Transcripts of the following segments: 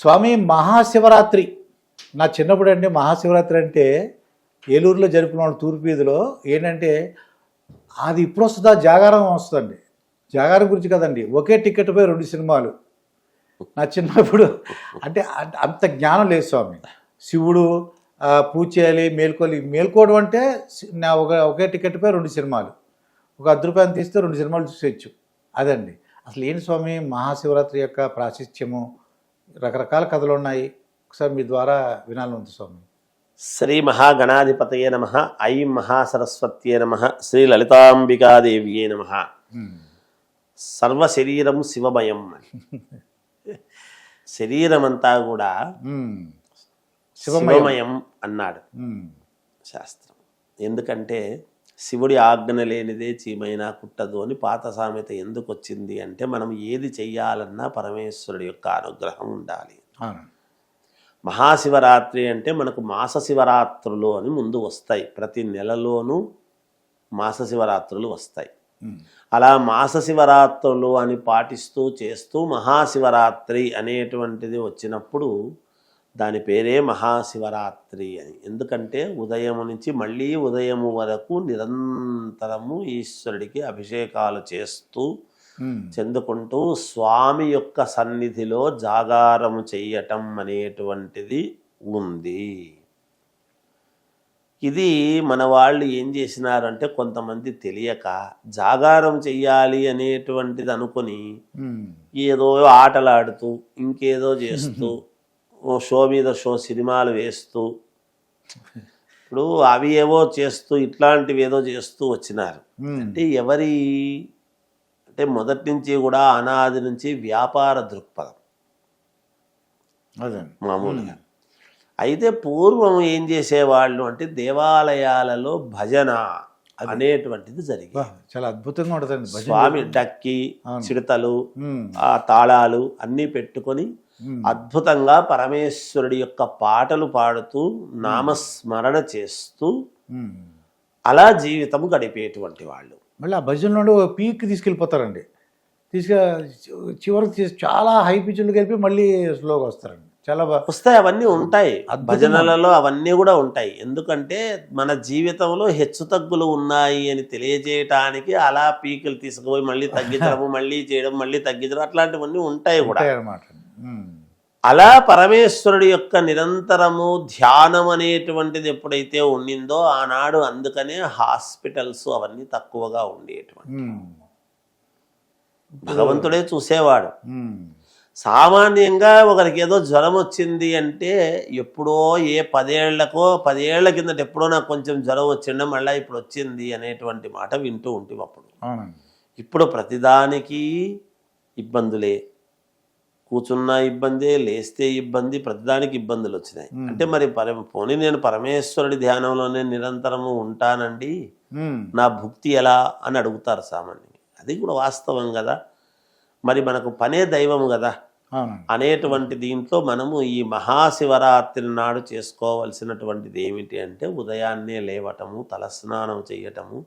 స్వామి మహాశివరాత్రి. నా చిన్నప్పుడు అండి మహాశివరాత్రి అంటే ఏలూరులో జరిపిన వాళ్ళు తూర్పు వీధిలో ఏంటంటే అది ఇప్పుడు వస్తుందా? జాగారం వస్తుందండి. జాగారం గురించి కదండి. ఒకే టికెట్పై రెండు సినిమాలు. నా చిన్నప్పుడు అంటే అంత- అంత జ్ఞానం లేదు స్వామి. శివుడు పూజ చేయాలి మేల్కోవాలి మేల్కోవడం అంటే నా ఒక ఒకే టికెట్పై రెండు సినిమాలు. ఒక అర్ధ రూపాయలు తీస్తే రెండు సినిమాలు చూసేయచ్చు. అదండి. అసలు ఏంటి స్వామి? మహాశివరాత్రి యొక్క ప్రాశిత్యము రకరకాల కథలు ఉన్నాయి. ఒకసారి మీ ద్వారా వినాలని స్వామి. శ్రీ మహాగణాధిపతయే నమ. ఐం మహాసరస్వత్యే నమ. శ్రీ లలితాంబికాదేవ్యే నమ. సర్వశరీరం శివమయం. శరీరం అంతా కూడా. శివమయం. అన్నాడు. శాస్త్రం. ఎందుకంటే శివుడి ఆజ్ఞ లేనిదే చీమైనా కుట్టదు అని పాత సామెత ఎందుకు వచ్చింది అంటే మనం ఏది చెయ్యాలన్నా పరమేశ్వరుడి యొక్క అనుగ్రహం ఉండాలి. మహాశివరాత్రి అంటే మనకు మాస శివరాత్రులు అని ముందు వస్తాయి. ప్రతి నెలలోనూ మాస శివరాత్రులు వస్తాయి. అలా మాస శివరాత్రులు అని పాటిస్తూ చేస్తూ మహాశివరాత్రి అనేటువంటిది వచ్చినప్పుడు దాని పేరే మహాశివరాత్రి అని ఎందుకంటే ఉదయం నుంచి మళ్ళీ ఉదయం వరకు నిరంతరము ఈశ్వరుడికి అభిషేకాలు చేస్తూ. చెందుకుంటూ స్వామి యొక్క సన్నిధిలో జాగారము చెయ్యటం అనేటువంటిది ఉంది ఇది మన వాళ్ళు ఏం చేసినారంటే కొంతమంది తెలియక జాగారం చెయ్యాలి అనేటువంటిది అనుకొని. ఏదో ఆటలాడుతూ ఇంకేదో చేస్తూ షో మీద షో సినిమాలు వేస్తూ ఇప్పుడు అవి ఏవో చేస్తూ ఇట్లాంటివి ఏదో చేస్తూ వచ్చినారు. అంటే ఎవరి అంటే మొదటి నుంచి కూడా అనాది నుంచి వ్యాపార దృక్పథం అదే మామూలుగా అయితే పూర్వం ఏం చేసేవాళ్ళు అంటే దేవాలయాలలో భజన అనేటువంటిది జరిగింది చాలా అద్భుతంగా భజన స్వామి డక్కి. చిడతలు. ఆ తాళాలు అన్నీ పెట్టుకొని. అద్భుతంగా పరమేశ్వరుడి యొక్క పాటలు పాడుతూ నామస్మరణ చేస్తూ మ్మ్. అలా జీవితం గడిపేటువంటి వాళ్ళు. మళ్ళీ ఆ భజన నుండి పీక్ తీసుకెళ్ళిపోతారండి. తీసుకు చివరికి చాలా హై పిచ్లు కలిపి మళ్ళీ స్లోగా వస్తారండి. చాలా వస్తాయి అవన్నీ ఉంటాయి. భజనలలో అవన్నీ కూడా ఉంటాయి. ఎందుకంటే మన జీవితంలో హెచ్చు తగ్గులు ఉన్నాయి అని తెలియజేయటానికి అలా పీకులు తీసుకుపోయి మళ్ళీ తగ్గించడము మళ్ళీ చేయడం మళ్ళీ తగ్గించడం అట్లాంటివన్నీ ఉంటాయి కూడా. అలా పరమేశ్వరుడి యొక్క నిరంతరము ధ్యానం అనేటువంటిది ఎప్పుడైతే ఉండిందో ఆనాడు అందుకనే హాస్పిటల్స్ అవన్నీ తక్కువగా ఉండేటువంటి. భగవంతుడే చూసేవాడు. సామాన్యంగా ఒకరికి ఏదో జ్వరం వచ్చింది అంటే ఎప్పుడో ఏ పదేళ్ళకో పదేళ్ళ కిందట ఎప్పుడో నాకు కొంచెం జ్వరం వచ్చిండే మళ్ళీ ఇప్పుడు వచ్చింది అనేటువంటి మాట వింటూ ఉంటాం అప్పుడు ఇప్పుడు ప్రతిదానికి ఇబ్బందులే. కూర్చున్నా ఇబ్బందే లేస్తే ఇబ్బంది ప్రతిదానికి ఇబ్బందులు వచ్చినాయి. అంటే మరి పర పోనీ నేను పరమేశ్వరుడి ధ్యానంలోనే నిరంతరము ఉంటానండి. నా భుక్తి ఎలా అని అడుగుతారు సామాన్యంగా అది కూడా వాస్తవం కదా. మరి మనకు పనే దైవం కదా. అనేటువంటి దీంట్లో మనము ఈ మహాశివరాత్రి నాడు చేసుకోవలసినటువంటిది ఏమిటి అంటే ఉదయాన్నే లేవటము తలస్నానం చేయటము.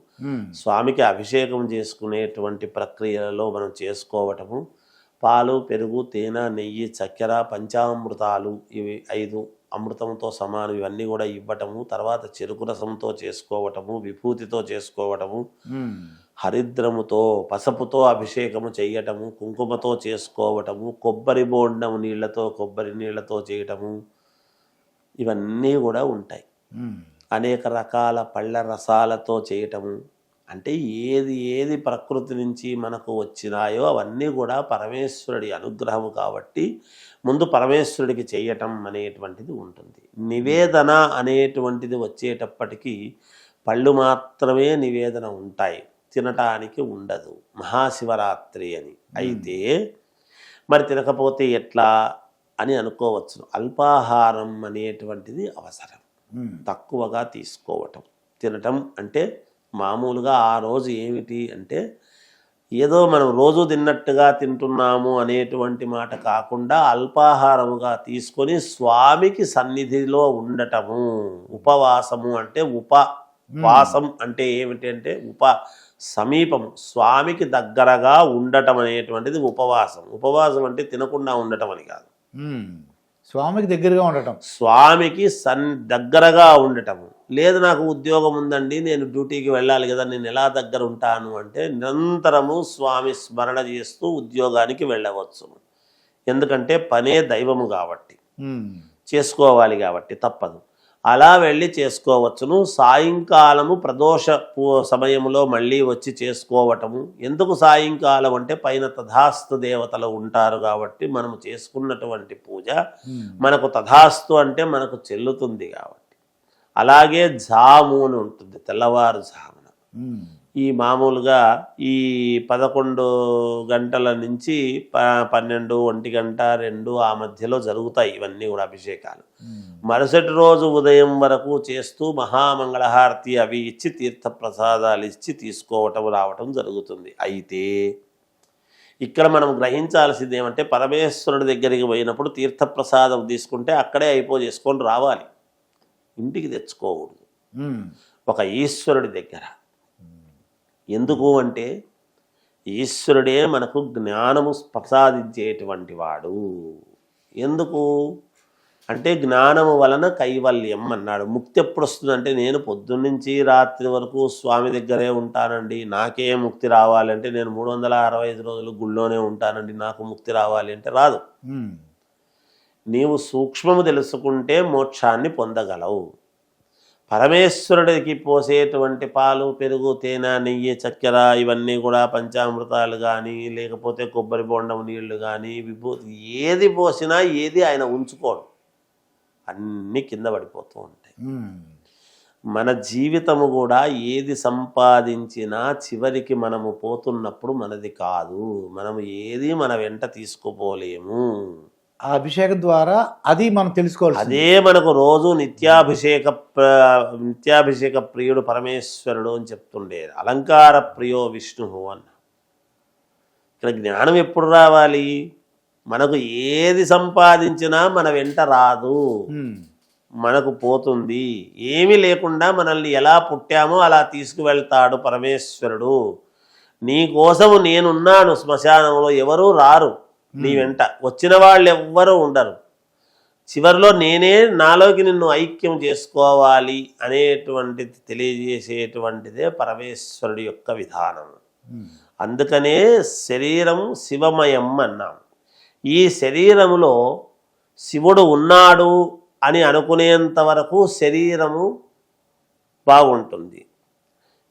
స్వామికి అభిషేకం చేసుకునేటువంటి ప్రక్రియలలో మనం చేసుకోవటము పాలు పెరుగు తేనె నెయ్యి చక్కెర పంచామృతాలు ఇవి ఐదు అమృతంతో సమానం ఇవన్నీ కూడా ఇవ్వటము తర్వాత చెరుకు రసంతో చేసుకోవటము విభూతితో చేసుకోవటము. హరిద్రముతో పసుపుతో అభిషేకము చేయటము కుంకుమతో చేసుకోవటము కొబ్బరి బోండం నీళ్ళతో కొబ్బరి నీళ్ళతో చేయటము ఇవన్నీ కూడా ఉంటాయి. అనేక రకాల పళ్ళ రసాలతో చేయటము అంటే ఏది ఏది ప్రకృతి నుంచి మనకు వచ్చినాయో అవన్నీ కూడా పరమేశ్వరుడి అనుగ్రహము కాబట్టి ముందు పరమేశ్వరుడికి చేయటం అనేటువంటిది ఉంటుంది. నివేదన అనేటువంటిది వచ్చేటప్పటికీ పళ్ళు మాత్రమే నివేదన ఉంటాయి. తినటానికి ఉండదు. మహాశివరాత్రి అని. అయితే మరి తినకపోతే ఎట్లా అని అనుకోవచ్చు అల్పాహారం అనేటువంటిది అవసరం. తక్కువగా తీసుకోవటం. తినటం అంటే మామూలుగా ఆ రోజు ఏమిటి అంటే ఏదో మనం రోజు తిన్నట్టుగా తింటున్నాము అనేటువంటి మాట కాకుండా అల్పాహారముగా తీసుకొని స్వామికి సన్నిధిలో ఉండటము. ఉపవాసము అంటే ఉపవాసం అంటే ఏమిటి అంటే ఉప సమీపం స్వామికి దగ్గరగా ఉండటం అనేటువంటిది ఉపవాసం. ఉపవాసం అంటే తినకుండా ఉండటం అని కాదు. స్వామికి దగ్గరగా ఉండటం. స్వామికి సన్ దగ్గరగా ఉండటము. లేదు నాకు ఉద్యోగం ఉందండి నేను డ్యూటీకి వెళ్ళాలి కదా నేను ఎలా దగ్గర ఉంటాను అంటే నిరంతరము స్వామి స్మరణ చేస్తూ ఉద్యోగానికి వెళ్ళవచ్చు. ఎందుకంటే పనే దైవము కాబట్టి. చేసుకోవాలి కాబట్టి తప్పదు. అలా వెళ్ళి చేసుకోవచ్చును. సాయంకాలము ప్రదోష సమయంలో మళ్ళీ వచ్చి చేసుకోవటము. ఎందుకు సాయంకాలం అంటే పైన తథాస్తు దేవతలు ఉంటారు కాబట్టి మనము చేసుకున్నటువంటి పూజ. మనకు తథాస్తు అంటే మనకు చెల్లుతుంది కాబట్టి. అలాగే జాము అని ఉంటుంది తెల్లవారు జామున ఉమ్. ఈ మామూలుగా ఈ పదకొండు గంటల నుంచి ప పన్నెండు ఒంటి గంట రెండు ఆ మధ్యలో జరుగుతాయి ఇవన్నీ కూడా అభిషేకాలు. మరుసటి రోజు ఉదయం వరకు చేస్తూ మహామంగళహారతి అవి ఇచ్చి తీర్థప్రసాదాలు ఇచ్చి తీసుకోవటం రావటం జరుగుతుంది అయితే ఇక్కడ మనం గ్రహించాల్సింది ఏమంటే పరమేశ్వరుడి దగ్గరికి పోయినప్పుడు తీర్థప్రసాదం తీసుకుంటే అక్కడే అయిపో చేసుకొని రావాలి ఇంటికి తెచ్చుకోకూడదు. ఒక ఈశ్వరుడి దగ్గర. ఎందుకు అంటే ఈశ్వరుడే మనకు జ్ఞానము ప్రసాదించేటువంటి వాడు. ఎందుకు? అంటే జ్ఞానము వలన కైవల్యం అన్నాడు. ముక్తి ఎప్పుడు వస్తుందంటే నేను పొద్దున్నుంచి రాత్రి వరకు స్వామి దగ్గరే ఉంటానండి. నాకే ముక్తి రావాలంటే నేను మూడు వందల అరవై ఐదు రోజులు గుళ్ళోనే ఉంటానండి. నాకు ముక్తి రావాలి అంటే రాదు. నీవు సూక్ష్మము తెలుసుకుంటే మోక్షాన్ని పొందగలవు. పరమేశ్వరుడికి పోసేటువంటి పాలు పెరుగు తేనె నెయ్యి చక్కెర ఇవన్నీ కూడా పంచామృతాలు కానీ లేకపోతే కొబ్బరి బొండం నీళ్ళు కానీ విభూతి ఏది పోసినా ఏది ఆయన ఉంచుకోడు. అన్నీ కింద పడిపోతూ ఉంటాయి. మన జీవితము కూడా ఏది సంపాదించినా చివరికి మనము పోతున్నప్పుడు మనది కాదు. మనము ఏది మన వెంట తీసుకుపోలేము. ఆ అభిషేకం ద్వారా అది మనం తెలుసుకోవాలి అదే మనకు రోజు నిత్యాభిషేక ప్ర- నిత్యాభిషేక ప్రియుడు పరమేశ్వరుడు అని చెప్తుండేది అలంకార ప్రియో విష్ణు అన్న. ఇక్కడ జ్ఞానం ఎప్పుడు రావాలి? మనకు ఏది సంపాదించినా మన వెంట రాదు. మనకు పోతుంది. ఏమీ లేకుండా మనల్ని ఎలా పుట్టామో అలా తీసుకువెళ్తాడు పరమేశ్వరుడు. నీ కోసము నేనున్నాను శ్మశానంలో ఎవరూ రారు. నీ వెంట. వచ్చిన వాళ్ళు ఎవ్వరూ ఉండరు. చివరిలో నేనే నాలోకి నిన్ను ఐక్యం చేసుకోవాలి అనేటువంటిది తెలియజేసేటువంటిదే పరమేశ్వరుడి యొక్క విధానం. అందుకనే శరీరం శివమయం అన్నాం. ఈ శరీరములో శివుడు ఉన్నాడు అని అనుకునేంత వరకు శరీరము బాగుంటుంది.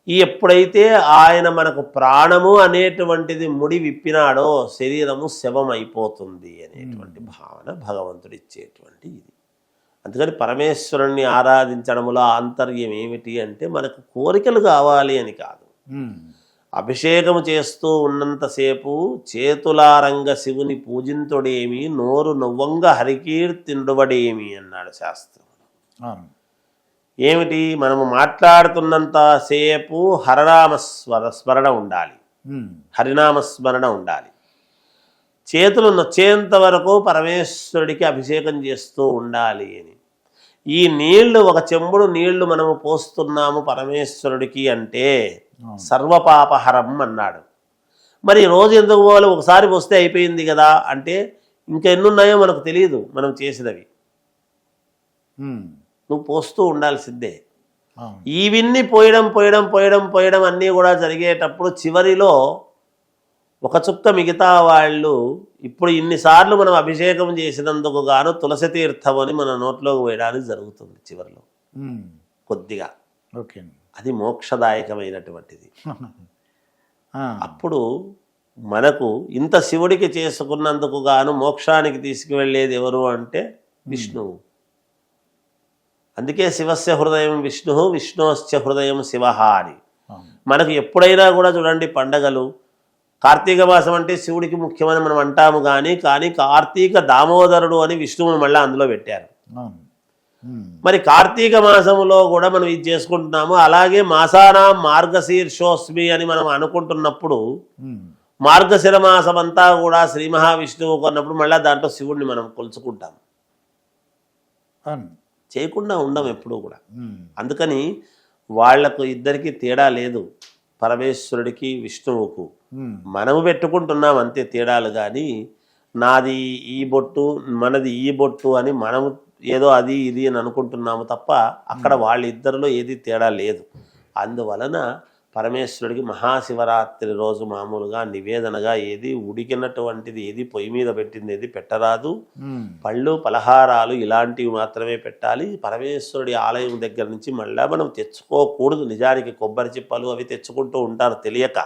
ఈ ఎప్పుడైతే ఆయన మనకు ప్రాణము అనేటువంటిది ముడి విప్పినాడో శరీరము శవమైపోతుంది అనేటువంటి భావన భగవంతుడు ఇచ్చేటువంటి ఇది. అందుకని పరమేశ్వరుణ్ణి ఆరాధించడంలో ఆంతర్యం ఏమిటి అంటే మనకు కోరికలు కావాలి అని కాదు. ఉమ్. అభిషేకము చేస్తూ ఉన్నంతసేపు చేతులారంగ శివుని పూజింతుడేమి నోరు నవ్వంగ హరికీర్తిండువడేమి అన్నాడు శాస్త్రం అవును ఏమిటి? మనము మాట్లాడుతున్నంతసేపు హరనామస్వర స్మరణ ఉండాలి. ఉమ్. హరినామస్మరణ ఉండాలి. చేతులు నొచ్చేంత వరకు పరమేశ్వరుడికి అభిషేకం చేస్తూ ఉండాలి అని. ఈ నీళ్ళు ఒక చెంబుడు నీళ్ళు మనము పోస్తున్నాము పరమేశ్వరుడికి అంటే. సర్వపాపహరం అన్నాడు. మరి రోజు ఎందుకు పోవాలి? ఒకసారి వస్తే అయిపోయింది కదా అంటే ఇంకా ఎన్నున్నాయో మనకు తెలియదు మనం చేసినవి. నువ్వు పోస్తూ ఉండాల్సిందే. ఇవన్నీ పోయడం పోయడం పోయడం పోయడం అన్నీ కూడా జరిగేటప్పుడు చివరిలో ఒక చుక్క మిగతా వాళ్ళు ఇప్పుడు ఇన్నిసార్లు మనం అభిషేకం చేసినందుకు గాను తులసి తీర్థం అని మన నోట్లోకి వేయడానికి జరుగుతుంది చివరిలో. కొద్దిగా. ఓకే. అది మోక్షదాయకమైనటువంటిది. అప్పుడు మనకు ఇంత శివుడికి చేసుకున్నందుకు గాను మోక్షానికి తీసుకువెళ్ళేది ఎవరు అంటే విష్ణువు. అందుకే శివస్య హృదయం విష్ణు విష్ణుశ్చ హృదయం శివ అని. మనకు ఎప్పుడైనా కూడా చూడండి పండగలు కార్తీక మాసం అంటే శివుడికి ముఖ్యమని మనం అంటాము కానీ కానీ కార్తీక దామోదరుడు అని విష్ణువుని మళ్ళీ అందులో పెట్టారు. మరి కార్తీక మాసములో కూడా మనం ఇది చేసుకుంటున్నాము. అలాగే మాసానా మార్గశీర్షోస్మి అని మనం అనుకుంటున్నప్పుడు. మార్గశిర మాసం అంతా కూడా శ్రీ మహావిష్ణువు కొన్నప్పుడు మళ్ళీ దాంట్లో శివుడిని మనం కొలుచుకుంటాం. చేయకుండా ఉండం ఎప్పుడూ కూడా. అందుకని వాళ్ళకు ఇద్దరికి తేడా లేదు. పరమేశ్వరుడికి విష్ణువుకు. మనము పెట్టుకుంటున్నాం అంతే తేడాలు కానీ నాది ఈ బొట్టు మనది ఈ బొట్టు అని మనం ఏదో అది ఇది అని అనుకుంటున్నాము తప్ప అక్కడ వాళ్ళిద్దరిలో ఏది తేడా లేదు. అందువలన పరమేశ్వరుడికి మహాశివరాత్రి రోజు మామూలుగా నివేదనగా ఏది ఉడికినటువంటిది ఏది పొయ్యి మీద పెట్టింది ఏది పెట్టరాదు. పళ్ళు పలహారాలు ఇలాంటివి మాత్రమే పెట్టాలి. పరమేశ్వరుడి ఆలయం దగ్గర నుంచి మళ్ళా మనం తెచ్చుకోకూడదు. నిజానికి కొబ్బరి చిప్పలు అవి తెచ్చుకుంటూ ఉంటారు తెలియక.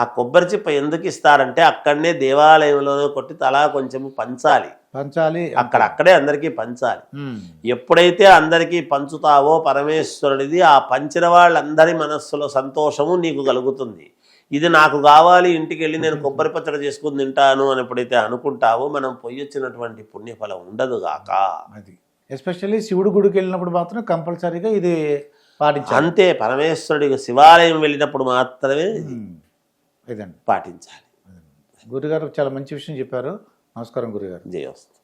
ఆ కొబ్బరి చిప్ప ఎందుకు ఇస్తారంటే అక్కడనే దేవాలయంలోనే కొట్టి తలా కొంచెం పంచాలి. పంచాలి అక్కడ అక్కడే అందరికీ పంచాలి. ఎప్పుడైతే అందరికీ పంచుతావో పరమేశ్వరుడిది ఆ పంచిన వాళ్ళందరి మనస్సులో సంతోషము నీకు కలుగుతుంది. ఇది నాకు కావాలి ఇంటికి వెళ్ళి నేను కొబ్బరి పచ్చడి చేసుకుని తింటాను అని ఎప్పుడైతే అనుకుంటావో మనం పొయ్యొచ్చినటువంటి పుణ్యఫలం ఉండదు గాక. అది. ఎస్పెషల్లీ శివుడు గుడికి వెళ్ళినప్పుడు మాత్రం కంపల్సరీగా ఇది పాటించాలి. అంతే పరమేశ్వరుడికి శివాలయం వెళ్ళినప్పుడు మాత్రమే. ఇదండి. పాటించాలి. గురుగారు చాలా మంచి విషయం చెప్పారు. నమస్కారం గురుగారు. జయ వస్తు